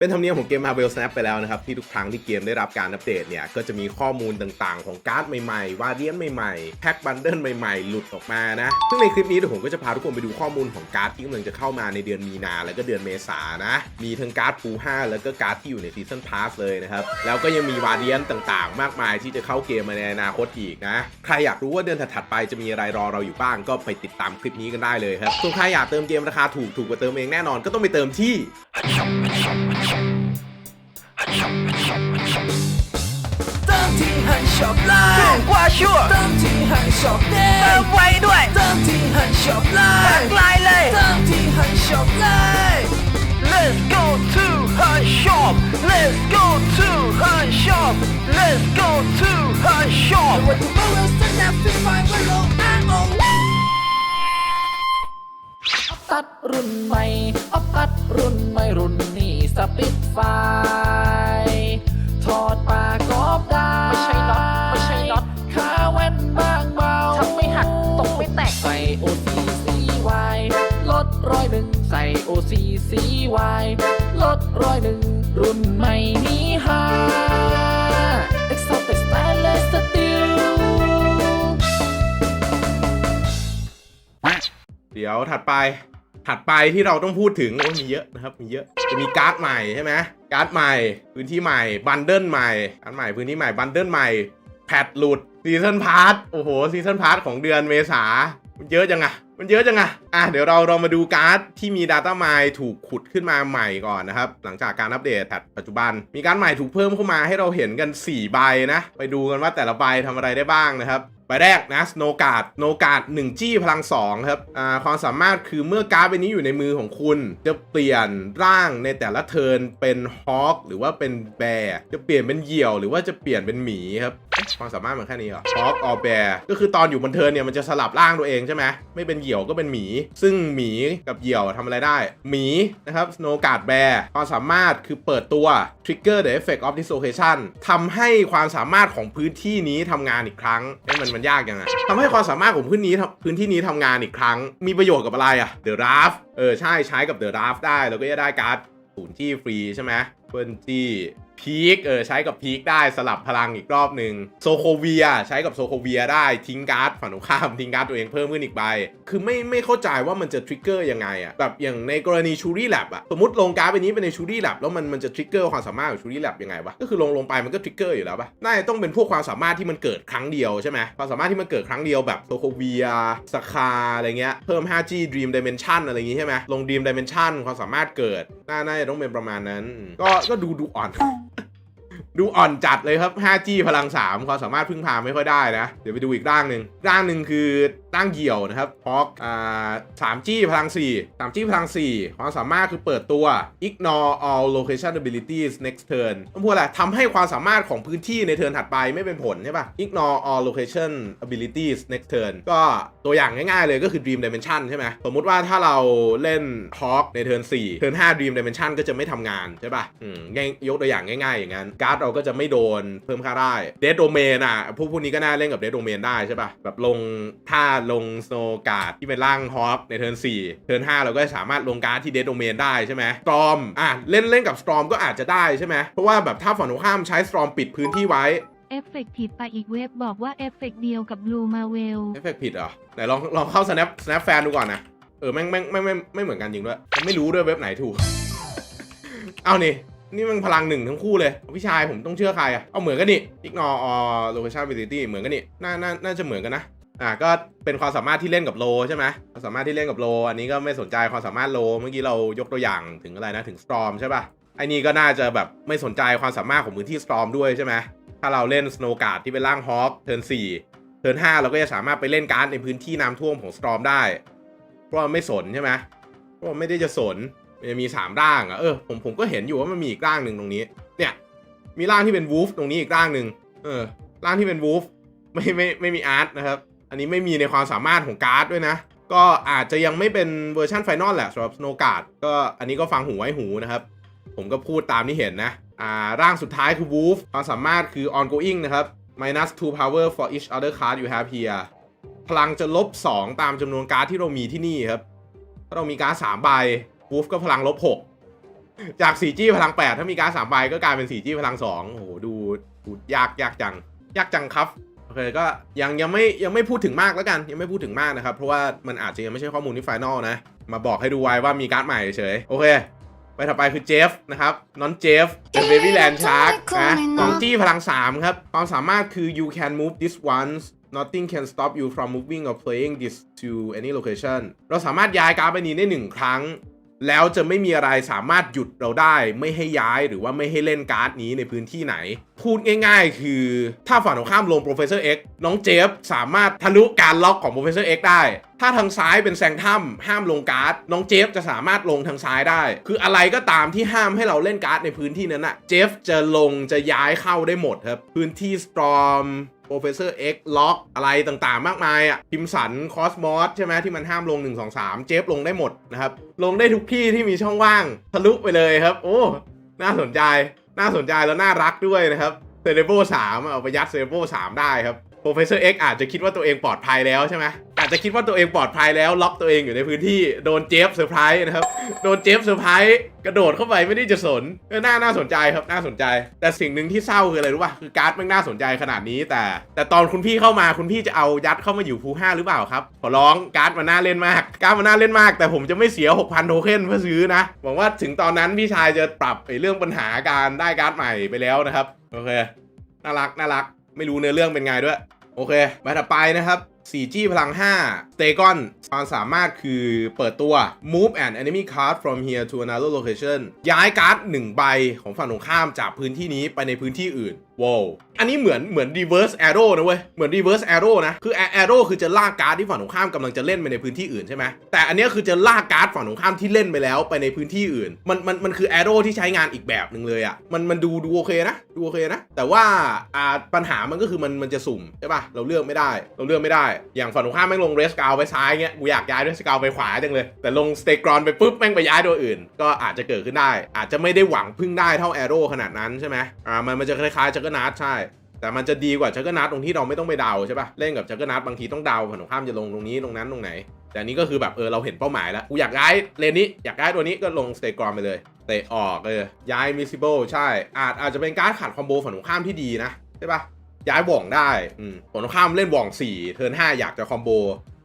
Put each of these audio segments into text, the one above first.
เป็นธรรมเนียมของเกม Marvel Snap ไปแล้วนะครับ ที่ทุกครั้งที่เกมได้รับการอัปเดตเนี่ย ก็จะมีข้อมูลต่างๆ ของการ์ดใหม่ๆ วาเดียนใหม่ๆ แพ็คบันเดิลใหม่ๆ หลุดออกมานะ ซึ่งในคลิปนี้เดี๋ยวผมก็จะพาทุกคนไปดูข้อมูลของการ์ดที่กำลังจะเข้ามาในเดือนมีนาแล้วก็เดือนเมษานะ มีทั้งการ์ดฟู5แล้วก็การ์ดที่อยู่ในซีซันพาสเลยนะครับ แล้วก็ยังมีวาเดียนต่างๆ มากมายที่จะเข้าเกมมาในอนาคตอีกนะ ใครอยากรู้ว่าเดือนถัดๆไปจะมีอะไรรอเราอยู่บ้างก็ไปติดตามคลิปนี้กันได้เลยครับส่วนใครอยากเติมเกมราคาถูกถูกกว่าเติมเองแน่นอนก็ต้องไปเติมที่ เติมที่หันช็อปไลถูกน์กว่าชัวร์เติมที่หันช็อปเดเติมย์ไวด้วยเติมที่หันช็อปไลแบน์กลายเลยเติมที่หันช็อปไลน์ Let's go to her shop Let's go to ตัดรุ่นใหม่ออฟตัดรุ่นใหม่รุ่นนี้สปิดไฟถอดปากกอบได้ ไม่ใช่น็อตไม่ใช่น็อตขาแว่นบางเบาทำไม่หักตกไม่แตก ใส่ OCCY ลดร้อยหนึ่งใส่ OCCY ลดร้อยหนึ่งรุ่นใหม่นี้ฮา Exotic Stainless Steel เดี๋ยวถัดไป ถัดไปที่เราต้องพูดถึงโอ้มีเยอะนะครับมีเยอะจะมีการ์ดใหม่ใช่ไหมการ์ดใหม่ พื้นที่ใหม่บันเดิลใหม่การ์ดใหม่พื้นที่ใหม่บันเดิลใหม่แพทหลุดซีซันพาร์ทโอ้โหซีซันพาร์ทของเดือนเมษามันเยอะจังอะมันเยอะจังอะอะเดี๋ยวเราเรามาดูการ์ดที่มี Data m i n e ถูกขุดขึ้นมาใหม่ก่อนนะครับ หลังจากการอัปเดตแพทปัจจุบัน มีการ์ดใหม่ถูกเพิ่มเข้ามาให้เราเห็นกัน 4 ใบนะ ไปดูกันว่าแต่ละใบทำอะไรได้บ้างนะครับ ใบแรกนะโนกาดโนกาดหนึ่งจี้พลัง 2 ครับอ่าความสามารถคือเมื่อการ์ดใบนี้อยู่ในมือของคุณ จะเปลี่ยนร่างในแต่ละเทิร์นเป็นฮอคหรือว่าเป็นแบร์จะเปลี่ยนเป็นเหยี่ยว หรือว่าจะเปลี่ยนเป็นหมีครับ ความสามารถมันแค่นี้เหรอฮอคออแบร์ก็คือตอนอยู่บนเทินเนี่ยมันจะสลับร่างตัวเองใช่ไหมไม่เป็นเหยี่ยวก็เป็นหมี ซึ่งหมีกับเหยี่ยวทำอะไรได้ หมีนะครับโนกาดแบร์ความสามารถคือเปิดตัว Trigger the Effect of Dislocation ทำให้ความสามารถของพื้นที่นี้ทำงานอีกครั้งเอ๊ะมันมันยากยังไงทำให้ความสามารถของพื้นนี้พื้นที่นี้ทำงานอีกครั้ง มีประโยชน์กับอะไรอะ The Raft เออใช่ใช้กับ The Raft ได้แล้วก็จะได้การ์ดศูนย์ที่ฟรีใช่ไหมเฟิร์นจี้ พีคเออใช้กับพีคได้สลับพลังอีกรอบหนึ่งโซโคเวียใช้กับโซโคเวียได้ทิ้งการ์ดฝั่งตรงข้ามทิ้งการ์ดตัวเองเพิ่มขึ้นอีกใบ คือไม่ไม่เข้าใจว่ามันจะทริกเกอร์ยังไงอะแบบอย่างในกรณีชูรี่แลบอะสมมติลงการ์ดไปนี้เป็นในชูรี่แลบแล้วมันมันจะทริกเกอร์ความสามารถของชูรี่แลบยังไงวะก็คือลงลงไปมันก็ทริกเกอร์อยู่แล้วปะน่าจะต้องเป็นพวกความสามารถที่มันเกิดครั้งเดียวใช่ไหมความสามารถที่มันเกิดครั้งเดียวแบบโซโคเวียสคาอะไรเงี้ยเพิ่ม 5G Dream Dimension อะไรอย่างงี้ใช่ไหมลง Dream Dimension ความสามารถเกิดน่าน่าจะต้องเป็นประมาณนั้น ก็ก็ดูดูอ่อน ดูอ่อนจัดเลยครับ 5G พลัง 3 ความสามารถพึ่งพาไม่ค่อยได้นะ เดี๋ยวไปดูอีกร่างหนึ่งร่างหนึ่งคือร่างเหี่ยวนะครับฮอกอ่า 3G พลัง4 3G พลัง 4 ความสามารถคือเปิดตัว ignore all location abilities next turn ต้องพูดอะไรทำให้ความสามารถของพื้นที่ในเทิร์นถัดไปไม่เป็นผลใช่ปะ ignore all location abilities next turn ก็ตัวอย่างง่ายๆเลยก็คือ dream dimension ใช่ไหมสมมุติว่าถ้าเราเล่น hawk ในเทิร์น4 เทิร์น5 dream dimension ก็จะไม่ทำงานใช่ปะอืมยกตัวอย่างง่ายๆ อย่างนั้น การ์ดเราก็จะไม่โดนเพิ่มค่าได้ dead domain อะพวกพวกนี้ก็น่าเล่นกับ dead domain ได้ใช่ปะแบบลงถ้าลง snow guard ที่เป็นร่าง hawk ในเทิร์น4เทิร์น5เราก็สามารถลงการ์ดที่ dead domain ได้ใช่ไหม storm อะเล่นเล่นกับ storm ก็อาจจะได้ใช่ไหมเพราะว่าแบบถ้าฝั่งตรงข้ามใช้ storm ปิดพื้นที่ไว้เอฟเฟกผิดไปอีกเว็บบอกว่าเอฟเฟกเดียวกับบลูมาเวลเอฟเฟกผิดเหรอไหนลองลองเข้า snap snap fan ดูก่อนนะเออแม่งแม่งแม่งไม่ไม่เหมือนกันจริงด้วยผมไม่รู้ด้วยเว็บไหนถูก เอานี่นี่มันพลังหนึ่งทั้งคู่เลยพี่ชายผมต้องเชื่อใครอะเอาเหมือนกันนี่ ignore all location ability เหมือนกันนี่น่าน่าน่าจะเหมือนกันนะ อ่าก็เป็นความสามารถที่เล่นกับโลใช่ไหมความสามารถที่เล่นกับโล อันนี้ก็ไม่สนใจความสามารถโล เมื่อกี้เรายกตัวอย่างถึงอะไรนะถึง storm ใช่ป่ะไอ้นี่ก็น่าจะแบบไม่สนใจความสามารถของพื้นที่ storm ด้วยใช่ไหมถ้าเราเล่น snow guard ที่เป็นร่าง hawk เทิร์น4เทิร์น5เราก็จะสามารถไปเล่นการ์ดในพื้นที่น้ำท่วมของ storm ได้ เพราะว่าไม่สนใช่ไหมเพราะว่าไม่ได้จะสนมันจะมี3ร่างอะเออผมผมก็เห็นอยู่ว่ามันมีอีกร่างหนึ่งตรงนี้ เนี่ย มีร่างที่เป็นวูฟตรงนี้อีกร่างหนึ่งเออร่างที่เป็นวูฟไม่ไม่ไม่มีอาร์ตนะครับ อันนี้ไม่มีในความสามารถของการ์ดด้วยนะ ก็อาจจะยังไม่เป็นเวอร์ชันไฟนอลแหละสำหรับ Snow Guard ก็อันนี้ก็ฟังหูไว้หูนะครับ ผมก็พูดตามที่เห็นนะอ่าร่างสุดท้ายคือ Wolf ความสามารถคือ ongoing นะครับ minus 2 power for each other card you have here พลังจะลบ 2 ตามจำนวนการ์ดที่เรามีที่นี่ครับ ถ้าเรามีการ์ด3ใบ Wolf ก็พลังลบ 6 จาก 4G พลัง 8 ถ้ามีการ์ด3ใบก็กลายเป็น 4G พลัง 2 โอ้โหดูดูยากยากจัง ยากจังครับ เคก็ยังยังไม่ยังไม่พูดถึงมากแล้วกัน ยังไม่พูดถึงมากนะครับ เพราะว่ามันอาจจะยังไม่ใช่ข้อมูลที่ไฟนอลนะ มาบอกให้ดูไว้ว่ามีการ์ดใหม่เฉยโอเคไปถัดไปคือเจฟนะครับน้องเจฟเป็นเบบี้แลนด์ชาร์กนะน้องจี้พลัง 3 ครับ ความสามารถคือ you can move this once nothing can stop you from moving or playing this to any location เราสามารถย้ายการ์ดใบนี้ได้หนึ่งครั้ง แล้วจะไม่มีอะไรสามารถหยุดเราได้ ไม่ให้ย้ายหรือว่าไม่ให้เล่นการ์ดนี้ในพื้นที่ไหน พูดง่ายๆ คือถ้าฝั่งตรงข้ามลง Professor X น้องเจฟสามารถทะลุการล็อกของ Professor X ได้ ถ้าทางซ้ายเป็นแซงถ้ำห้ามลงการ์ด น้องเจฟจะสามารถลงทางซ้ายได้ คืออะไรก็ตามที่ห้ามให้เราเล่นการ์ดในพื้นที่นั้นอะเจฟจะลงจะย้ายเข้าได้หมดครับพื้นที่สปอม Storm Professor X ล็อกอะไรต่างๆ มากมายอะพิมสันคอสมอสใช่ไหมที่มันห้ามลง 1 2 3 เจฟลงได้หมดนะครับ ลงได้ทุกที่ที่มีช่องว่างทะลุไปเลยครับ โอ้ น่าสนใจน่าสนใจแล้วน่ารักด้วยนะครับเซเลโบ3เอาไปยัดเซเลโบ3ได้ครับ Professor X อาจจะคิดว่าตัวเองปลอดภัยแล้วใช่ไหม อาจจะคิดว่าตัวเองปลอดภัยแล้วล็อกตัวเองอยู่ในพื้นที่โดนเจฟเซอร์ไพรส์นะครับ โดนเจฟเซอร์ไพรส์กระโดดเข้าไปไม่ได้จะสนน่าน่าสนใจครับน่าสนใจ แต่สิ่งหนึ่งที่เศร้าคืออะไรรู้ป่ะคือการ์ดมันน่าสนใจขนาดนี้แต่ แต่ตอนคุณพี่เข้ามาคุณพี่จะเอายัดเข้ามาอยู่ภูห้าหรือเปล่าครับขอร้องการ์ดมันน่าเล่นมากการ์ดมันน่าเล่นมาก แต่ผมจะไม่เสีย 6,000โทเค็นเพื่อซื้อนะหวังว่าถึงตอนนั้นพี่ชายจะปรับไอ้เรื่องปัญหาการได้การ์ดใหม่ไปแล้วนะครับโอเคน่ารักน่ารัก ไม่รู้เนื้อเรื่องเป็นไงด้วย โอเคมาถัดไปนะครับ 4G พลัง5 s t a g o n ความสามารถคือเปิดตัว move an enemy card from here to another location ย้ายการ์ด1ใบของฝั่งตรงข้ามจากพื้นที่นี้ไปในพื้นที่อื่น ว้าวอันนี้เหมือนเหมือน reverse arrow นะเว้ย เหมือน reverse arrow นะ คือ arrow คือจะลากการ์ดที่ฝั่งตรงข้ามกำลังจะเล่นไปในพื้นที่อื่นใช่ไหม แต่อันนี้คือจะลากการ์ดฝั่งตรงข้ามที่เล่นไปแล้วไปในพื้นที่อื่น มันมันมันคือ arrow ที่ใช้งานอีกแบบหนึ่งเลยอะ่ะ มันมันดูดูโอเคนะ ดูโอเคนะ แต่ว่าอ่าปัญหามันก็คือมันมันจะสุ่มใช่ป่ะ เราเลือกไม่ได้ เราเลือกไม่ได้ อย่างฝั่งตรงข้ามแม่งลงเรสกาวไปซ้ายเงี้ย กูอยากย้ายเรสกาวไปขวาจังเลย แต่ลงสเตกรอนไปปุ๊บแม่งไปย้ายตัวอื่น ก็อาจจะเกิดขึ้นได้ อาจจะไม่ได้หวังพึ่งได้เท่า arrow ขนาดนั้นใช่ไหมอ่ามันมันจะคล้ายๆจักรนาทใช่ แต่มันจะดีกว่าจักเกอร์นาทตรงที่เราไม่ต้องไปเดาใช่ปะเล่นกับจักเกอร์นาทบางทีต้องเดาฝั่งตรงข้ามจะลงตรงนี้ตรงนั้นตรงไหน แต่นี้ก็คือแบบเออเราเห็นเป้าหมายแล้วกูอยากย้ายเลนนี้อยากย้ายตัวนี้ก็ลงสเตกรอนไปเลยเตะออกเออย้ายมิซิเบิลใช่อาจอาจจะเป็นการขัดคอมโบฝั่งตรงข้ามที่ดีนะใช่ปะย้ายบ่องได้อืมฝั่งตรงข้ามเล่นบ่อง4เทิร์น5อยากจะคอมโบ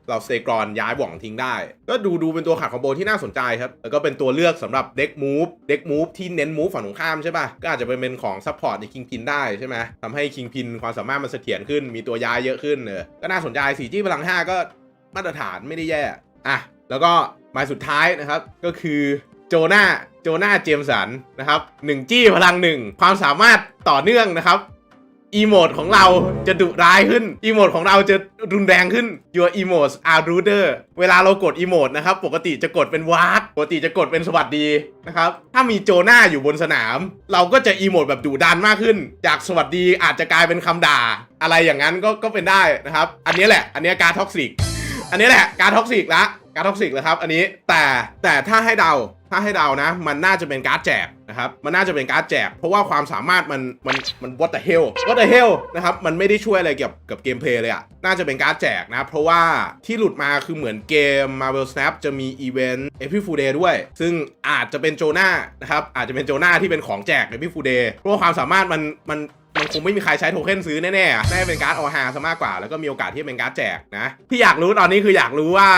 เราเตกรอนย้ายบ่องทิ้งได้ ก็ดูดูเป็นตัวขัดคอมโบที่น่าสนใจครับ แล้วก็เป็นตัวเลือกสำหรับเด็กมูฟเด็กมูฟที่เน้นมูฟฝั่งตรงข้ามใช่ป่ะ ก็อาจจะเป็นเป็นของซัพพอร์ตในคิงพินได้ใช่ไหมทำให้คิงพินความสามารถมันเสถียรขึ้น มีตัวย้ายเยอะขึ้นเออก็น่าสนใจ4จี้พลัง 5 ก็มาตรฐานไม่ได้แย่ อะ แล้วก็หมายสุดท้ายนะครับ ก็คือโจนาโจนาเจมสันนะครับ1จี้พลัง1ความสามารถต่อเนื่องนะครับ อีโมดของเราจะดุร้ายขึ้น อีโมดของเราจะรุนแรงขึ้น your emotes are ruder เวลาเรากดอีโมดนะครับ ปกติจะกดเป็นวาร์ดปกติจะกดเป็นสวัสดีนะครับ ถ้ามีโจหน้าอยู่บนสนาม เราก็จะอีโมดแบบดุดันมากขึ้น จากสวัสดีอาจจะกลายเป็นคำด่า อะไรอย่างนั้นก็ก็เป็นได้นะครับ อันนี้แหละ อันนี้การท็อกซิก อันนี้แหละการท็อกซิกละ การท็อกซิกเลยครับ อันนี้ แต่แต่ถ้าให้เดา ถ้าให้เดานะ มันน่าจะเป็นการ์ดแจกนะครับ มันน่าจะเป็นการ์ดแจก เพราะว่าความสามารถมันมันมัน what the hell what the hell นะครับ มันไม่ได้ช่วยอะไรเกี่ยวกับเกมเพลย์เลยอะน่าจะเป็นการ์ดแจกนะ เพราะว่าที่หลุดมาคือเหมือนเกม Marvel Snap จะมีอีเวนต์ April Fool Day ด้วย ซึ่งอาจจะเป็นโจนานะครับ อาจจะเป็นโจนาที่เป็นของแจกใน April Fool Day เพราะว่าความสามารถมันมันมันคงไม่มีใครใช้โทเค็นซื้อแน่ๆอะน่าจะเป็นการ์ดออฮาซะมากกว่า แล้วก็มีโอกาสที่เป็นการ์ดแจกนะ ที่อยากรู้ตอนนี้คืออยากรู้ว่า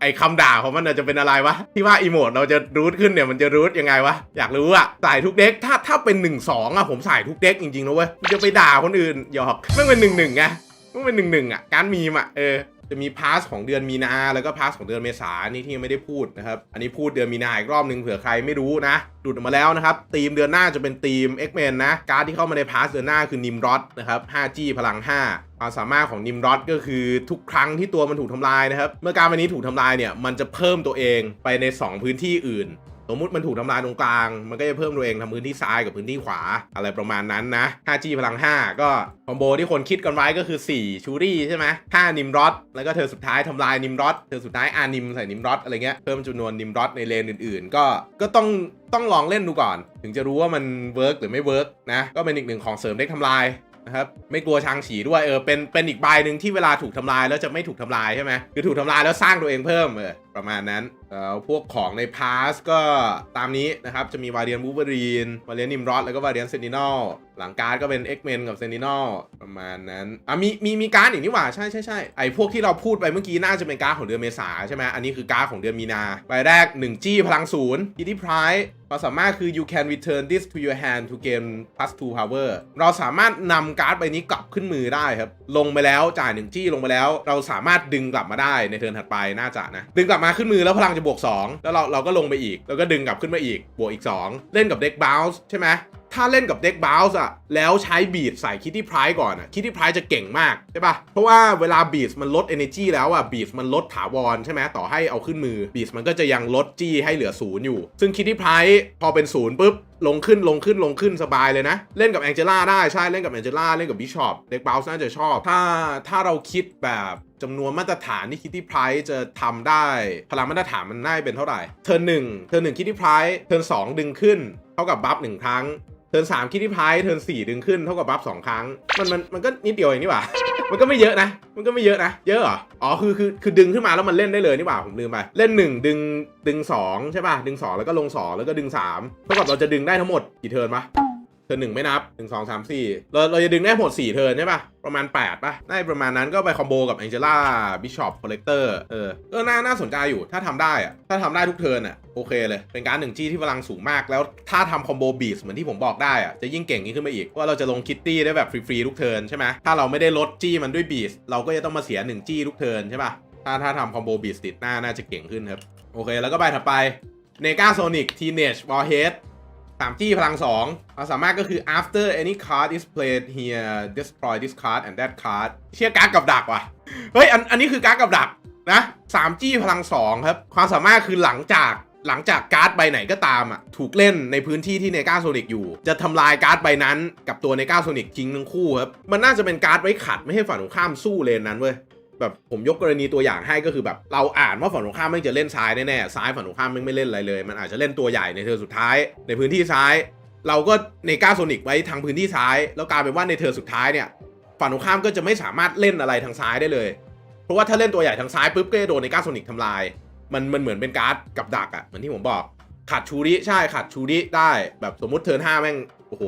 ไอคำด่าของมันจะเป็นอะไรวะ ที่ว่าอีโมดเราจะรูทขึ้นเนี่ยมันจะรูทยังไงวะ อยากรู้อะใส่ทุกเด็กถ้าถ้าเป็น 1 2อะผมใส่ทุกเด็กจริงๆนะเว้ยจะไปด่าคนอื่นหยอกไม่เป็นหนึ่งหนึ่งไงไม่เป็นหนึ่งหนึ่งอะการมีมอะเออ จะมีพาสของเดือนมีนาแล้วก็พาสของเดือนเมษานี่ที่ยังไม่ได้พูดนะครับ อันนี้พูดเดือนมีนาอีกรอบหนึ่งเผื่อใครไม่รู้นะหลุดออกมาแล้วนะครับทีมเดือนหน้าจะเป็นทีม X-Men นะ การดที่เข้ามาในพาสเดือนหน้าคือนิมรอดนะครับ 5G พลัง 5ความสามารถของนิมรอดก็คือทุกครั้งที่ตัวมันถูกทำลายนะครับ เมื่อการดใบนี้ถูกทำลายเนี่ย มันจะเพิ่มตัวเองไปใน 2 พื้นที่อื่น สมมุติมันถูกทำลายตรงกลาง มันก็จะเพิ่มตัวเองทำพื้นที่ซ้ายกับพื้นที่ขวาอะไรประมาณนั้นนะ 5G พลัง 5 ก็คอมโบที่คนคิดกันไว้ก็คือ 4 ชูรี่ใช่ไหม5นิมรอดแล้วก็เธอสุดท้ายทำลายนิมรอดเธอสุดท้ายอานิมใส่นิมรอดอะไรเงี้ยเพิ่มจำนวนนิมรอดในเลนอื่น ๆ ก็ก็ต้องต้องลองเล่นดูก่อน ถึงจะรู้ว่ามันเวิร์กหรือไม่เวิร์กนะก็เป็นอีกหนึ่งของเสริมเด็กทำลายนะครับไม่กลัวช้างฉีด้วยเออเป็นเป็นอีกใบหนึ่งที่เวลาถูกทำลายแล้วจะไม่ถูกทำลายใช่ไหมคือถูกทำลายแล้วสร้างตัวเองเพิ่มเออประมาณนั้นแล้วพวกของในพาสก็ตามนี้นะครับ จะมีวาเรียนบูเบอรีน วาเรียนนิมรอดแล้วก็วาเรียนเซนินอลหลังการ์ดก็เป็น X-Men กับเซนินอลประมาณนั้นอะมีมีมีการ์ดอีกนี่หว่า ใช่ใช่ใช่ไอพวกที่เราพูดไปเมื่อกี้น่าจะเป็นการ์ดของเดือนเมษาใช่ไหมอันนี้คือการ์ดของเดือนมีนาใบแรก 1 จี้พลังศูนย์ที่ที่ price ความสามารถคือ you can return this to your hand to gain plus 2 power เราสามารถนำการ์ดใบนี้กลับขึ้นมือได้ครับ ลงไปแล้วจ่าย1จี้ลงไปแล้ว เราสามารถดึงกลับมาได้ในเทิร์นถัดไปน่าจะนะดึงกลับมาขึ้นมือแล้วพลังจะบวก 2 แล้วเราเราก็ลงไปอีก แล้วก็ดึงกลับขึ้นมาอีกบวกอีก 2 เล่นกับเด็กบ o ล n ์ใช่ไหม ถ้าเล่นกับเด็กบ o ล n ์อะแล้วใช้บีดใส่คิตตี้ไพร์ก่อนอะคิตตี้ไพร์จะเก่งมากใช่ปะเพราะว่าเวลาบีดมันลด energy แล้วอะบีดมันลดถาวรใช่ไหมต่อให้เอาขึ้นมือบีดมันก็จะยังลดจี้ให้เหลือศูนย์อยู่ ซึ่งคิตตี้ไพร์พอเป็นศูนย์ปุ๊บลงขึ้นลงขึ้นลงขึ้นสบายเลยนะ เล่นกับแองเจล่าได้ใช่เล่นกับแองเจล่าเล่นกับบิชอปเด็กบ o ล n ์น่าจะชอบ ถ้าถ้าเราคิดแบบจำนวนมาตรฐานที่คิตตี้ไพร์จะทำได้ พลังมาตรฐานมันน่าเป็นเท่าไหร่เทิร์นหนึ่งเทิร์นหนึ่งคิตตี้ไพร์เทิร์นสองดึงขึ้นเท่ากับบัฟหนึ่งครั้ง เทิร์นสามคิดที่พายเทิร์นสี่ดึงขึ้นเท่ากับบัฟสองครั้ง มันมันมันก็นิดเดียวเองนี่หว่า มันก็ไม่เยอะนะ มันก็ไม่เยอะนะ เยอะเหรอ อ๋อคือคือคือดึงขึ้นมาแล้วมันเล่นได้เลยนี่หว่าผมลืมไป เล่น1ดึงดึง2ใช่ป่ะ ดึง2แล้วก็ลง2แล้วก็ดึง3เท่ากับเราจะดึงได้ทั้งหมดกี่เทิร์นปะ ทิร์นหนึ่งไม่นับหนึ่งสองสามสี่เราเราจะดึงได้หมด4เทิร์นใช่ป่ะประมาณ8ป่ะได้ประมาณนั้นก็ไปคอมโบกับ Angela Bishop Collector เออก็น่าน่าสนใจอยู่ถ้าทำได้อะถ้าทำได้ทุกเทิร์นอะโอเคเลย เป็นการหนึ่งจี้ที่พลังสูงมาก แล้วถ้าทำคอมโบบีสเหมือนที่ผมบอกได้อะจะยิ่งเก่งยิ่งขึ้นไปอีกเพราะว่าเราจะลงคิตตี้ได้แบบฟรีๆทุกเทิร์นใช่ไหมถ้าเราไม่ได้ลดจี้มันด้วยบีสเราก็จะต้องมาเสียหนึ่งจี้ทุกเทิร์นใช่ป่ะถ้าถ้าทำคอมโบบีสติดหน้าน่าจะเก่งขึ้นครับโอเค แล้วก็ใบถัดไปเนกาโซนิกทีเนจวอลเฮด สามจี้พลังสองความสามารถก็คือ after any card is played here destroy this card and that card เชี่ยการ์ดกับดักว่ะ เฮ้ย อันอันนี้คือการ์ดกับดักนะสามจี้พลังสองครับ ความสามารถคือหลังจากหลังจากการ์ดใบไหนก็ตามอะถูกเล่นในพื้นที่ที่เนกาโซนิกอยู่ จะทำลายการ์ดใบนั้น กับตัวเนกาโซนิกทิ้งทั้งคู่ครับ มันน่าจะเป็นการ์ดไว้ขัดไม่ให้ฝั่งตรงข้ามสู้เลนนั้นเว้ย แบบผมยกกรณีตัวอย่างให้ก็คือแบบเราอ่านว่าฝั่งตรงข้ามไม่งจะเล่นซ้ายแน่ๆซ้ายฝั่งตรงข้ามไม่งไม่เล่นอะไรเลย มันอาจจะเล่นตัวใหญ่ในเทิร์สุดท้าย ในพื้นที่ซ้าย เราก็เนกาโซนิกไว้ทางพื้นที่ซ้าย แล้วกลายเป็นว่าในเทิร์สุดท้ายเนี่ยฝั่งตรงข้ามก็จะไม่สามารถเล่นอะไรทางซ้ายได้เลย เพราะว่าถ้าเล่นตัวใหญ่ทางซ้ายปุ๊บก็จะโดนเนกาโซนิกทำลาย มันมันเหมือนเป็นการ์ดกับดักอะ่ะเหมือนที่ผมบอกขาดชูริใช่ขาดชูริได้แบบสมมติเทิร์นห้าแม่งโอ้โห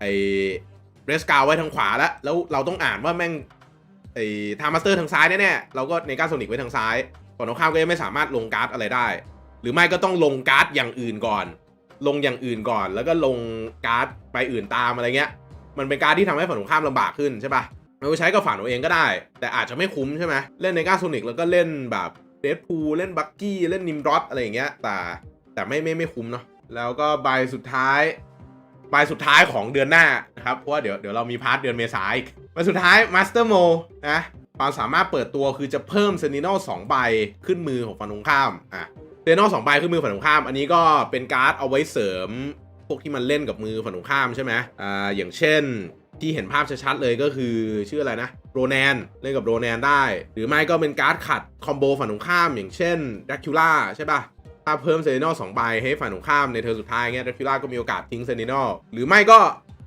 ไอเรสกาวไว้ทางขวาแล้วแล้วเราต้องอ่านว่าแม่ง ไอ้ทามาสเตอร์ทางซ้ายแน่ๆเราก็เนกาโซนิกไว้ทางซ้ายฝั่งตรงข้ามก็ยังไม่สามารถลงการ์ดอะไรได้ หรือไม่ก็ต้องลงการ์ดอย่างอื่นก่อน ลงอย่างอื่นก่อน แล้วก็ลงการ์ดไปอื่นตามอะไรเงี้ย มันเป็นการ์ดที่ทำให้ฝั่งตรงข้ามลำบากขึ้นใช่ปะเราใช้กับฝั่งตัวเองก็ได้ แต่อาจจะไม่คุ้มใช่ไหมเล่นเนกาโซนิกแล้วก็เล่นแบบเดดพูเล่นบักกี้เล่นนิมรอดอะไรอย่างเงี้ยแต่แต่ไม่ไม่ไม่คุ้มเนาะแล้วก็ใบสุดท้าย ใบสุดท้ายของเดือนหน้านะครับเพราะว่าเดี๋ยวเดี๋ยวเรามีพาร์ทเดือนเมษายนอีกใบสุดท้าย Master Mo นะความสามารถเปิดตัวคือจะเพิ่มเซนิ n ลสองใบขึ้นมือของฝั่งตรงข้ามอะเซนิ n ลสองใบขึ้นมือฝั่งตรงข้าม อันนี้ก็เป็นการ์ดเอาไว้เสริม พวกที่มันเล่นกับมือฝั่งตรงข้ามใช่ไหมอ่าอย่างเช่นที่เห็นภาพชัดๆเลยก็คือชื่ออะไรนะโรแนนเล่นกับโรแนนได้ หรือไม่ก็เป็นการ์ดขัดคอมโบฝั่งตรงข้าม อย่างเช่นดักคิล่าใช่ปะ ถ้าเพิ่มเซนิ n ลสองใบให้ฝั่งตรงข้ามในเทอร์สุดท้ายเงี้ยดักคิล่าก็มีโอกาสทิ้งเซนิ n ลหรือไม่ก็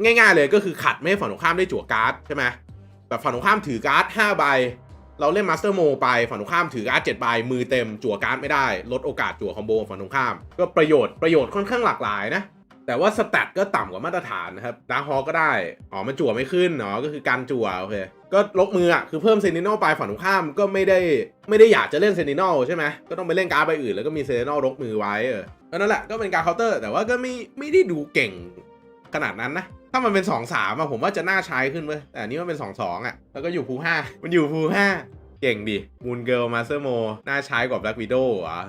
ง่ายๆเลยก็คือขัดไม่ให้ฝั่งตรงข้ามได้จั่วการ์ดใช่ไหมแบบฝั่งตรงข้ามถือการ์ด5ใบเราเล่นมาสเตอร์โมไปฝั่งตรงข้ามถือการ์ด7ใบมือเต็มจั่วการ์ดไม่ได้ ลดโอกาสจั่วคอมโบฝั่งตรงข้าม ก็ประโยชน์ประโยชน์ค่อนข้างหลากหลายนะ แต่ว่าสแตทก็ต่ำกว่ามาตรฐานนะครับดาร์ฮอก็ได้ อ๋อ มันจั่วไม่ขึ้นอ๋อก็คือการจั่วโอเค ก็ลกมืออะ คือเพิ่มเซนิ n ลไปฝั่งตรงข้ามก็ไม่ได้ไม่ได้อยากจะเล่นเซนิ n ลใช่ไหมก็ต้องไปเล่นการ์ดใบอื่นแล้วก็มีเซนิ n ลลกมือไว้เออก็นั่นแหละก็เป็นการเคาน์เตอร์ แต่ว่าก็ไม่ไม่ได้ดูเก่งขนาดนั้นนะ ถ้ามันเป็น 2 3อะผมว่าจะน่าใช้ขึ้นเว้ยแต่อันนี้มันเป็น 2 2อะแล้วก็อยู่ภูห้ามันอยู่ภูห้าเก่งดิมูนเกิลมาสเตอร์โมน่าใช้กว่าแบล็กวิดโอะ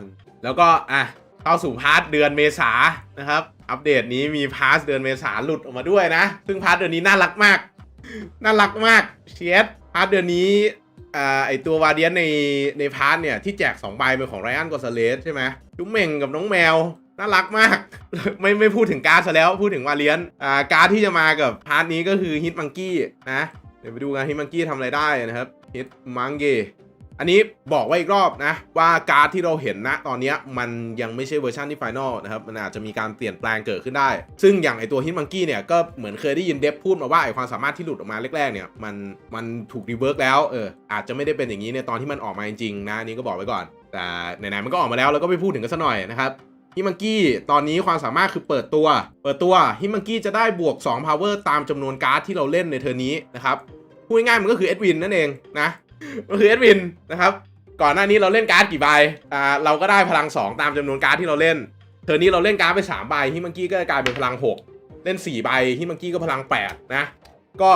แล้วก็อะ เข้าสู่พาร์ทเดือนเมษานะครับ อัปเดตนี้มีพาร์ทเดือนเมษาหลุดออกมาด้วยนะ ซึ่งพาร์ทเดือนนี้น่ารักมาก น่ารักมากเชียสพาร์ทเดือนนี้อ่าไอตัววาเดียนในในพาร์ทเนี่ยที่แจก2ใบเป็นของไรอันกอซเลสใช่ไหมจุ๊มเม่งกับน้องแมวน่ารักมาก ไม่ไม่พูดถึงการ์ดซะแล้วพูดถึงวาเลียนอ่าการ์ดที่จะมากับพาร์ทนี้ก็คือฮิตมังกี้นะเดี๋ยวไปดูกันฮิตมังกี้ทำอะไรได้นะครับฮิตมังกี้ อันนี้บอกไว้อีกรอบนะว่าการ์ดที่เราเห็นนะ ตอนนี้มันยังไม่ใช่เวอร์ชันที่ไฟนอลนะครับมันอาจจะมีการเปลี่ยนแปลงเกิดขึ้นได้ ซึ่งอย่างไอตัวฮิตมังกี้เนี่ยก็เหมือนเคยได้ยินเดฟพูดมาว่าไอความสามารถที่หลุดออกมาแรกๆเนี่ยมันมันถูกรีเวิร์กแล้วเอออาจจะไม่ได้เป็นอย่างนี้ในตอนที่มันออกมาจริงๆนะนนี้ก็บอกไว้ก่อน แต่ไหนๆมันก็ออกมาแล้วเราก็ไปพูดถึงกันสัหน่อยนะครับฮิมังกี้ตอนนี้ความสามารถคือเปิดตัว เปิดตัวฮิมังกี้จะได้บวก2 power ตามจำนวนการ์ดที่เราเล่นในเทอร์นี้นะครับพูดง่ายๆมันก็คือเอ็ดวินนั่นเองนะ ก็คือเอ็ดวินนะครับ ก่อนหน้านี้เราเล่นการ์ดกี่ใบอ่าเราก็ได้พลัง 2 ตามจำนวนการ์ดที่เราเล่น เทอร์นี้เราเล่นการ์ดไป3ใบฮิมังกี้ก็กลายเป็นพลัง 6 เล่น4ใบฮิมังกี้ก็พลัง 8 นะ ก็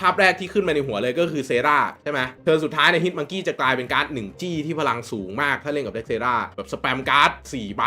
ภาพแรกที่ขึ้นมาในหัวเลยก็คือเซราใช่ไหมเทิร์สุดท้ายในฮิตมังกี้จะกลายเป็นการ์ด1จี้ที่พลังสูงมาก ถ้าเล่นกับเด็กเซราแบบสแปมการ์ด4ใบ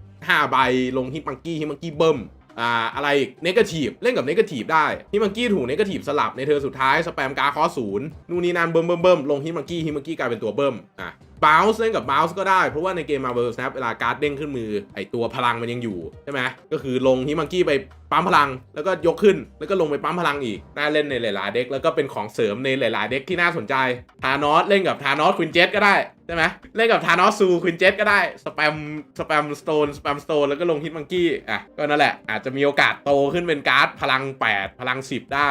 5ใบลงฮิตมังกี้ฮิตมังกี้เบิ้ม อ่าอะไรเนกาทีฟเล่นกับเนกาทีฟได้ฮิมังกี้ถูกเนกาทีฟสลับในเทิร์นสุดท้ายสแปมการ์ดคอศูนย์นู่นนี่นั่นเบิ้มเบิ้มเบิ้มลงฮิมังกี้ฮิมังกี้กลายเป็นตัวเบิ้มอะบ o วส์เล่นกับ b าวส์ก็ได้ เพราะว่าในเกม Marvel Snap เวลาการ์ดเด้งขึ้นมือ ไอตัวพลังมันยังอยู่ ใช่ไหมก็คือลงฮิมังกี้ไปปั๊มพลัง แล้วก็ยกขึ้น แล้วก็ลงไปปั๊มพลังอีก น่าเล่นในหลายๆเด็ก แล้วก็เป็นของเสริมในหลายๆเด็กที่น่าสนใจ ทานอสเล่นกับทานอสควินเจตก็ได้ ช่ไหมเล่นกับทานอสซูควินเจตก็ได้ สแปมสแปมสโตนสแปมสโตนแล้วก็ลงฮิตมังกี้อะก็นั่นแหละ อาจจะมีโอกาสโตขึ้นเป็นการ์ดพลัง 8 พลัง 10 ได้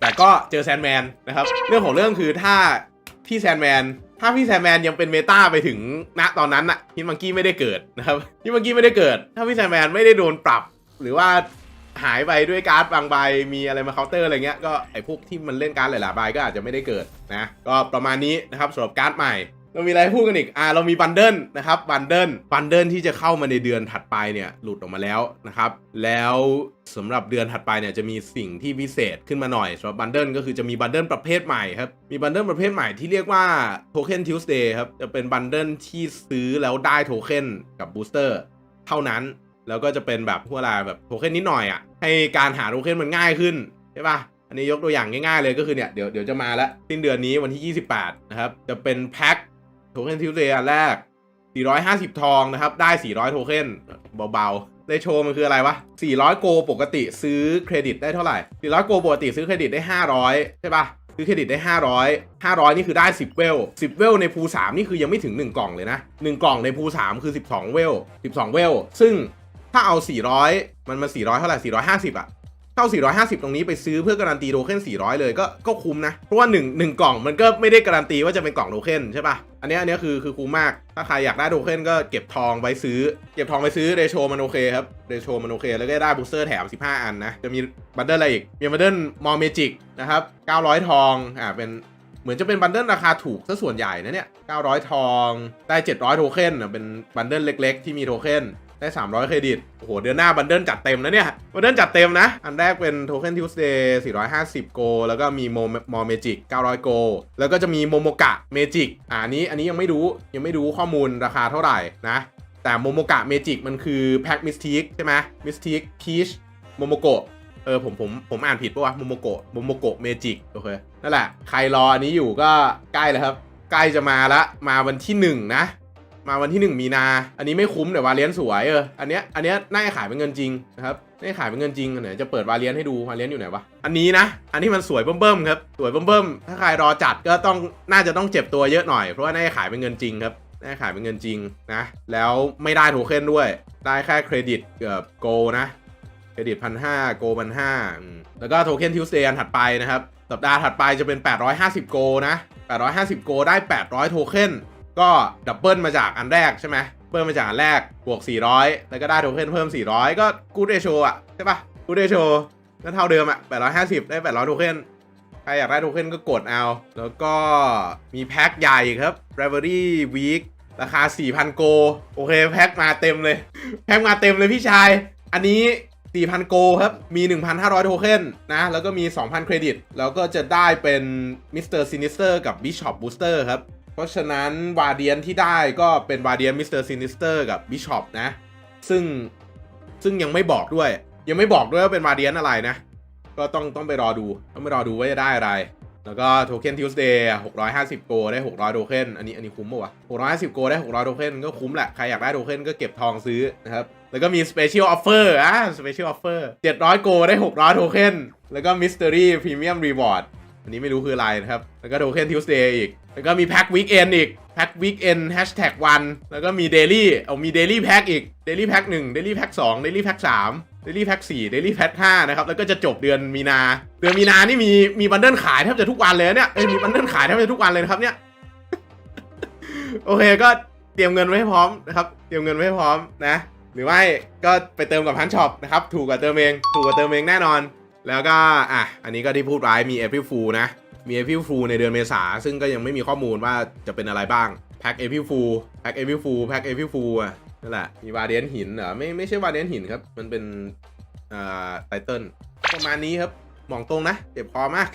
แต่ก็เจอแซนแมนนะครับ เรื่องของเรื่องคือถ้าพี่แซนแมนถ้าพี่แซนแมนยังเป็นเมตาไปถึงณตอนนั้นน่ะฮิตมังกี้ไม่ได้เกิดนะครับฮิตมังกี้ไม่ได้เกิด ถ้าพี่แซนแมนไม่ได้โดนปรับ หรือว่าหายไปด้วยการ์ดบางใบมีอะไรมาเคาน์เตอร์อะไรเงี้ยก็ไอ้พวกที่มันเล่นการ์ดหลายๆใบก็อาจจะไม่ได้เกิดนะก็ประมาณนี้นะครับสำหรับการ์ดใหม่ เรามีอะไรพูดกันอีก อ่า เรามีบันเดิลนะครับ บันเดิล บันเดิลที่จะเข้ามาในเดือนถัดไปเนี่ย หลุดออกมาแล้วนะครับ แล้วสำหรับเดือนถัดไปเนี่ยจะมีสิ่งที่พิเศษขึ้นมาหน่อยสำหรับบันเดิลก็คือจะมีบันเดิลประเภทใหม่ครับ มีบันเดิลประเภทใหม่ที่เรียกว่าโทเค็นทิวสเดย์ครับ จะเป็นบันเดิลที่ซื้อแล้วได้โทเค็นกับบูสเตอร์เท่านั้น แล้วก็จะเป็นแบบพวกอะไรแบบโทเค็นนิดหน่อยอะ ให้การหาโทเค็นมันง่ายขึ้นใช่ปะอันนี้ยกตัวอย่างง่ายๆเลยก็คือเนี่ยเดี๋ยวเดี๋ยวจะมาแล้วสิ้นเดือนนี้วันที่ 28นะครับจะเป็นแพ็ค โทเค็นทิวเดย์อันแรก 450 ทองนะครับ ได้ 400 โทเค็นเบาๆ ได้โชว์มันคืออะไรวะ 400 โกปกติซื้อเครดิตได้เท่าไหร่ 400 โกปกติซื้อเครดิตได้ 500 ใช่ปะซื้อเครดิตได้ 500 500 นี่คือได้ 10 เวล 10 เวลในภู3นี่คือยังไม่ถึง 1 กล่องเลยนะ 1 กล่องในภู3คือ 12 เวล 12 เวล ซึ่งถ้าเอา 400 มันมา 400 เท่าไหร่ 450อะเท่า 450 ตรงนี้ไปซื้อเพื่อการันตีโทเค็น400 เลยก็ก็คุ้มนะ เพราะว่า1 1กล่องมันก็ไม่ได้การันตีว่าจะเป็นกล่องโทเค็นใช่ปะ อันนี้อันนี้คือคือคุ้มมาก ถ้าใครอยากได้โทเค็นก็เก็บทองไว้ซื้อ เก็บทองไปซื้อเรโชมันโอเคครับเรโชมันโอเค แล้วก็ได้บูสเตอร์แถม 15 อันนะ จะมีบันเดิลอะไรอีก มีบันเดิลมอเมจิกนะครับ 900 ทอง อ่า เป็นเหมือนจะเป็นบันเดิลราคาถูกซะส่วนใหญ่นะเนี่ย 900 ทอง ได้ 700 โทเค็นอะเป็นบันเดิลเล็ก ๆ ที่มีโทเค็น ได้ 300 เครดิต โอ้โห เดือนหน้าบันเดิลจัดเต็มนะเนี่ย บันเดิลจัดเต็มนะ อันแรกเป็นโทเค็นทิวส์เดย์450 โก แล้วก็มีโมมอเมจิก900 โก แล้วก็จะมีโมโมกะเมจิกอ่าอันนี้อันนี้ยังไม่รู้ยังไม่รู้ข้อมูลราคาเท่าไหร่นะ แต่โมโมกะเมจิกมันคือแพ็คมิสทีกใช่ไหมมิสทีกพีชโมโมโกะเออผมผมผมอ่านผิดปะวะโมโมโกะโมโมโกะเมจิกโอเคนั่นแหละ ใครรออันนี้อยู่ก็ใกล้แล้วครับ ใกล้จะมาละมาวันที่หนึ่งนะ มาวันที่ 1 มีนา อันนี้ไม่คุ้มแต่วาเลียนสวยเอออันเนี้ยอันเนี้ยน่าจะขายเป็นเงินจริงนะครับน่าจะขายเป็นเงินจริงเดี๋ยวจะเปิดวาเลียนให้ดูวาเลียนอยู่ไหนวะอันนี้นะ อันที่มันสวยเบิ่มๆครับสวยเบิ่มๆถ้าใครรอจัดก็ต้องน่าจะต้องเจ็บตัวเยอะหน่อยเพราะว่าน่าจะขายเป็นเงินจริงครับน่าจะขายเป็นเงินจริงนะ แล้วไม่ได้โทเค็นด้วย ได้แค่เครดิตเกับโกนะ เครดิตพันห้าโกพันห้าแล้วก็โทเค็นทิวสเดย์อันถัดไปนะครับ สัปดาห์ถัดไปจะเป็น 850 โกนะ 850 โกได้ 800 โทเค็น ก็ดับเบิลมาจากอันแรกใช่ไหมเพิ่มมาจากอันแรกบวก 400 แล้วก็ได้โทเค็นเพิ่ม 400 ก็กูเดโชอะใช่ปะกูเดโชก็เท่าเดิมอะ850 ได้ 800 โทเค็นใครอยากได้โทเค็นก็กดเอา แล้วก็มีแพ็คใหญ่ครับ r i v a l r y Week ราคา 4,000 โก โอเค แพ็คมาเต็มเลย แพ็คมาเต็มเลยพี่ชาย อันนี้ 4,000 โกครับ มี 1,500 โทเค็นนะ แล้วก็มี 2,000 เครดิต แล้วก็จะได้เป็นมิสเตอร์ซินิสเตอร์กับบิชอปบูสเตอร์ครับ ราะฉะนั้นวาเดียนที่ได้ก็เป็นวาเดียนมิสเตอร์ซินิสเตอร์กับบิชอปนะ ซึ่งซึ่งยังไม่บอกด้วย ยังไม่บอกด้วยว่าเป็นวาเดียนอะไรนะ ก็ต้องต้องไปรอดู ต้องไปรอดูว่าจะได้อะไร แล้วก็โทเค็นทิวส์เดย์650โกได้ 600 โทเค็นอันนี้อันนี้คุ้มปะวะ650โกได้ 600 โทเค็นก็คุ้มแหละ ใครอยากได้โทเค็นก็เก็บทองซื้อนะครับ แล้วก็มี Special Offer อะ Special Offer 700โกได้ 600 โทเค็นแล้วก็ Mystery Premium Reward อัันนี้ไม่รู้คืออะไรนะครับ แล้วก็โทเค็นทิวสเดย์อีก แล้วก็มีแพ็ควีคเอนอีก แพ็ควีคเอนแฮชแท็กวัน แล้วก็มีเดลี่เอามีเดลี่แพ็คอีก เดลี่แพ็คหนึ่งเดลี่แพ็คสองเดลี่แพ็คสามเดลี่แพ็คสี่เดลี่แพ็คห้านะครับ แล้วก็จะจบเดือนมีนา เดือนมีนานี่มีมีบันเดิลขายแทบจะทุกวันเลยเนี่ยเอ้ยมีบันเดิลขายแทบจะทุกวันเลยนะครับเนี่ย โอเคก็เตรียมเงินไว้ให้พร้อมนะครับ เตรียมเงินไว้ให้พร้อมนะ หรือไม่ก็ไปเติมกับพันช็อปนะครับ ถูกกว่าเติมเอง ถูกกว่าเติมเองแน่นอน แล้วก็อะอันนี้ก็ที่พูดไว้มี April Fool นะ มี April Fool ในเดือนเมษาซึ่งก็ยังไม่มีข้อมูลว่าจะเป็นอะไรบ้างแพ็ค April Fool แพ็ค April Fool แพ็ค April Fool อะนั่นแหละมีวาเดียนหินเหรอไม่ไม่ใช่วาเดียนหินครับ มันเป็นอ่าไตเติลประมาณนี้ครับมองตรงนะเจ็บคอมาก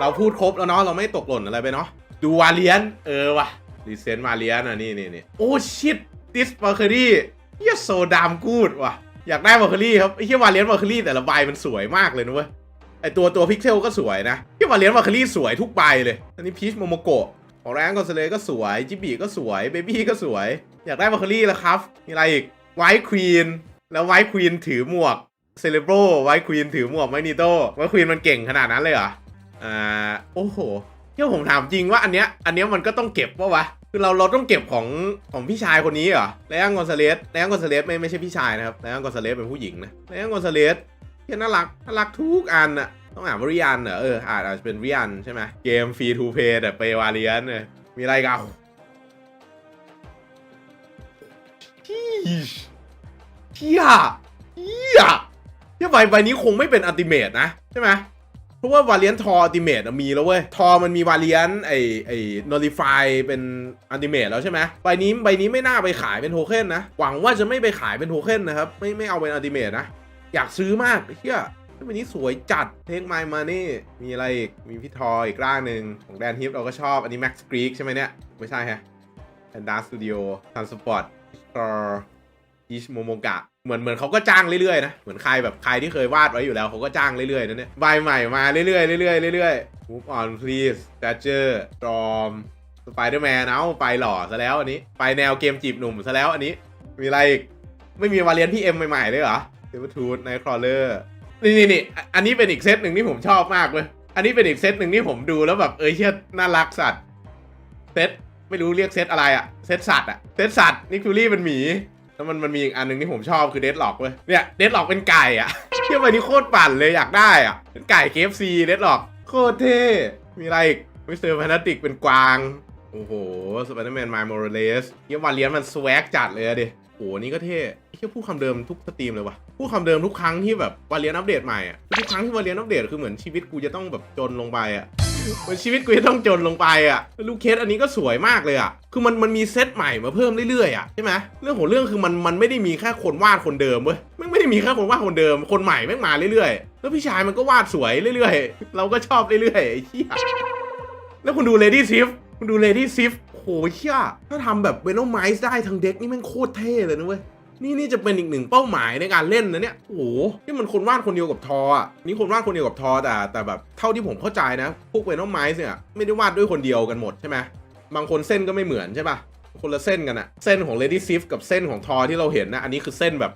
เราพูดครบแล้วเนาะเราไม่ตกหล่นอะไรไปเนาะดูวาเลียนเออว่ะรีเซนต์วาเลียนอะนี่นี่นี่โอ้ชิตดิสบาร์เคอรี่เฮียโซดามกูดว่ะ อยากได้บาร์เคอรี่ครับไอ้เฮียวาเลียนบาร์เคอรี่แต่ละใบมันสวยมากเลยนะเว้ยไอตัวตัวพิกเซลก็สวยนะเฮียวาเลียนบาร์เคอรี่สวยทุกใบเลย อันนี้พีชโมโมโกะของแรงกอนเซเลก็สวยจิบีก็สวยเบบี้ก็สวย อยากได้บาร์เคอรี่แล้วครับมีอะไรอีกไวท์ควีนแล้วไวท์ควีนถือหมวกเซเลโบรไวท์ควีนถือหมวกไมนิโต้ไวท์ควีนมันเก่งขนาดนั้นเลยเหรออ่าโอ้โหเที่ยวผมถามจริงว่าอันเนี้ยอันเนี้ยมันก็ต้องเก็บปะวะ คือเราเราต้องเก็บของของพี่ชายคนนี้เหรอไลอ้างกอนซาเลสไลอ้างกอนซาเลสไม่ไม่ใช่พี่ชายนะครับไลอ้างกอนซาเลสเป็นผู้หญิงนะไลอ้างกอนซาเลสที่น่ารักน่ารักทุกอันอะต้องอ่านว่าริอันเหรอเอออาจอาจจะเป็นริอันใช่ไหมเกมฟรีทูเพย์แต่เปวาเลียนเนี่ยมีอะไรกันที่เที่ยเที่ยเที่ยใบใบนี้คงไม่เป็นอัลติเมทนะใช่ไหม เพราะว่าวาเลียนทออัลติเมทมีแล้วเว้ย ทอมันมีวาเลียนไอไอโนติฟายเป็นอัลติเมทแล้วใช่ไหมใบนี้ใบนี้ไม่น่าไปขายเป็นโทเค็นนะ หวังว่าจะไม่ไปขายเป็นโทเค็นนะครับ ไม่ไม่เอาเป็นอัลติเมทนะ อยากซื้อมากเฮียใบนี้สวยจัดเทคไมมานี่มีอะไรอีก มีพี่ทออีกร่างหนึ่งของแดนฮิปเราก็ชอบ อันนี้แม็กซ์กรีกใช่ไหมเนี่ย ไม่ใช่ฮะแอนดาสตูดิโอทันสปอร์ตสตอร์อิชโมโมกะ เหมือนเหมือนเขาก็จ้างเรื่อยๆนะเหมือนใครแบบใครที่เคยวาดไว้อยู่แล้วเขาก็จ้างเรื่อยๆนะเนี่ยใบใหม่มาเรื่อยๆเรื่อยๆเรื่อยๆ move on please Thatcher Storm Spider-Man เอาไปหล่อซะแล้วอันนี้ไปแนวเกมจีบหนุ่มซะแล้วอันนี้มีอะไรอีกไม่มีวาเลียนพี่เอ็มใหม่ๆเลยเหรอเซเวอร์ทูธในครอเลอร์นี่นี่นี่อันนี้เป็นอีกเซตหนึ่งที่ผมชอบมากเว้ยอันนี้เป็นอีกเซตหนึ่งที่ผมดูแล้วแบบเออเชี่ยน่ารักสัตว์เซตไม่รู้เรียกเซตอะไรอะเซตสัตว์อะเซตสัตว์นิกฟูรี่เป็นหมี แล้วมันมันมีอีกอันหนึ่งที่ผมชอบคือเดดล็อกเว้ยเนี่ยเดดล็อกเป็นไก่อะเที่ยวไปนี้โคตรปั่นเลยอยากได้อะเป็นไก่ KFC เดดล็อกโคตรเท่มีอะไรอีกมิสเตอร์พานาติกเป็นกวาง โอ้โหสไปเดอร์แมนไมล์โมเรเลสเยี่ยวันเลี้ยนมันสวกจัดเลยอะดิ โหนี่ก็เท่เที่ยพูดคำเดิมทุกสตรีมเลยวะพูดคำเดิมทุกครั้งที่แบบวาเลียนอัปเดตใหม่อะทุกครั้งที่วาเลียนอัปเดตคือเหมือนชีวิตกูจะต้องแบบจนลงไปอะเหมือนชีวิตกูจะต้องจนลงไปอะลูกเคสอันนี้ก็สวยมากเลยอะคือมันมันมีเซตใหม่มาเพิ่มเรื่อยๆอะใช่ไหมเรื่องของเรื่องคือมันมันไม่ได้มีแค่คนวาดคนเดิมเว้ยม่งไม่ได้มีแค่คนวาดคนเดิม คนใหม่แม่งมาเรื่อยๆ แล้วพี่ชายมันก็วาดสวยเรื่อยๆ เราก็ชอบเรื่อยๆไอ้เหี้ยแล้วคุณดูเลดี้ซิฟคุณดูเลดี้ซิฟ เหี้ยถ้าทำแบบเวโนไมซ์ได้ทั้งเด็กนี่ม่งโคตรเท่เลยนะเว้ยนี่นี่จะเป็นอีกหนึ่งเป้าหมายในการเล่นนะเนี่ย โอ้โห นี่มันคนวาดคนเดียวกับทออะ นี่คนวาดคนเดียวกับทอแต่แต่แบบเท่าที่ผมเข้าใจนะ พวกเวนอมไมซ์เนี่ยไม่ได้วาดด้วยคนเดียวกันหมดใช่ไหม บางคนเส้นก็ไม่เหมือนใช่ปะคนละเส้นกันอะเส้นของ Lady Sif กับเส้นของทอที่เราเห็นนะ อันนี้คือเส้นแบบ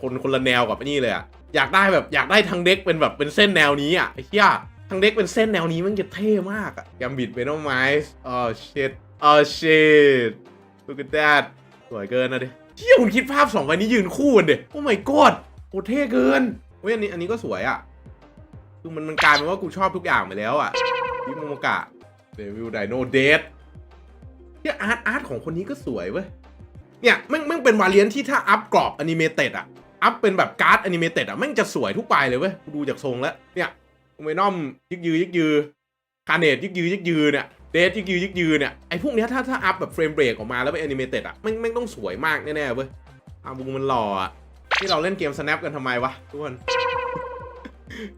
คนคนละแนวกับนี่เลยอะอยากได้แบบอยากได้ทั้งเด็กเป็นแบบเป็นเส้นแนวนี้อะไอ้เหี้ยทั้งเด็กเป็นเส้นแนวนี้มันจะเท่มากอะยัมบิดเวนอมไมซ์อ๋อ shit อ๋อ shit look at that สวยเกินนะดิเที่ยคุณคิดภาพสองใบนี้ยืนคู่กันเด็โอ้ my god โอ้เท่เกินเว้ยอันนี้อันนี้ก็สวยอะคือมันมันกลายเป็นว่ากูชอบทุกอย่างไปแล้วอะพิโมโมกะเดวิลไดโนเดทเนี่ยอาร์ตอาร์ตของคนนี้ก็สวยเว้ยเนี่ยแม่งแม่งเป็นวาเลียนที่ถ้าอัพกรอบอนิเมเต็ดอะอัพเป็นแบบการ์ดอนิเมเต็ดอะแม่งจะสวยทุกใบเลยเว้ยกูดูจากทรงแล้วเนี่ยเวนอมยึกยือยึกยือคาเนตยึกยือยึกยือเนี่ย เดทยึกยือยึกยือเนี่ยไอ้พวกเนี้ยถ้าถ้าอัพแบบเฟรมเบรกออกมาแล้วเป็นแอนิเมเต็ดอะแม่งแม่งต้องสวยมากแน่ๆเว้ยอาบูมันหล่ออะที่เราเล่นเกม snap กันทำไมวะทุกคน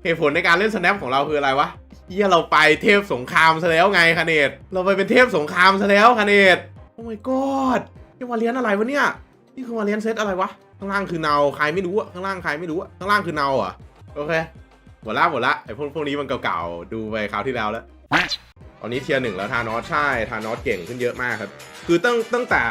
เหตุผลในการเล่น snap ของเราคืออะไรวะเฮียเราไปเทพสงครามซะแล้วไงคาเนตเราไปเป็นเทพสงครามซะแล้วคาเนตโอ้ my god นี่วาเลียนอะไรวะเนี่ยนี่คือวาเลียนเซตอะไรวะข้างล่างคือเนาใครไม่รู้อะข้างล่างใครไม่รู้อะข้างล่างคือเนาอะโอเคหมดละหมดละไอ้พวกพวกนี้มันเก่าๆดูไปคราวที่แล้วแล้ว อนนี้เทียร์หนึ่งแล้วทานอสใช่ทานอสเก่งขึ้นเยอะมากครับ คือตั้งตั้งแต่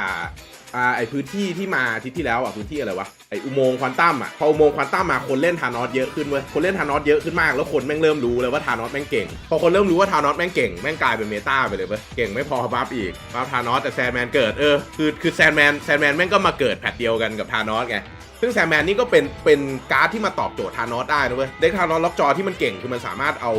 อ่าไอพื้นที่ที่มาอาทิตย์ที่แล้วอะพื้นที่อะไรวะไออุโมงค์ควอนตัมอะพออุโมงค์ควอนตัมมาคนเล่นทานอสเยอะขึ้นเว้ยคนเล่นทานอสเยอะขึ้นมากแล้วคนแม่งเริ่มรู้เลยว่าทานอสแม่งเก่ง พอคนเริ่มรู้ว่าทานอสแม่งเก่งแม่งกลายเป็นเมตาไปเลยเว้ยเก่งไม่พอบัฟอีกบัฟทานอสแต่แซนแมนเกิดเออคือคือแซนแมนแซนแมนแม่งก็มาเกิดแพทเดียวกันกับทานอสไง ซึ่งแซมแมนนี่ก็เป็นเป็นการ์ดที่มาตอบโจทย์ทานอสได้นะเว้ยเด็กทานอสล็อกจอที่มันเก่งคือมันสามารถเอา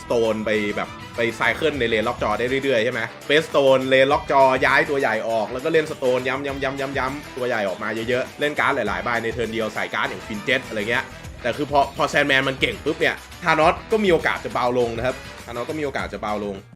สโตนไปแบบไปไซเคิลในเลนล็อกจอได้เรื่อยๆใช่ไหมเฟสสโตนเลนล็อกจอย้ายตัวใหญ่ออก แล้วก็เล่นสโตนย้ำย้ำย้ำย้ำย้ำตัวใหญ่ออกมาเยอะๆ เล่นการ์ดหลายๆใบในเทิร์นเดียวใส่การ์ดอย่างฟินเจ็ตอะไรเงี้ยแต่คือพอพอแซนแมนมันเก่งปุ๊บเนี่ยทานอสก็มีโอกาสจะเบาลงนะครับทานอสก็มีโอกาสจะเบาลง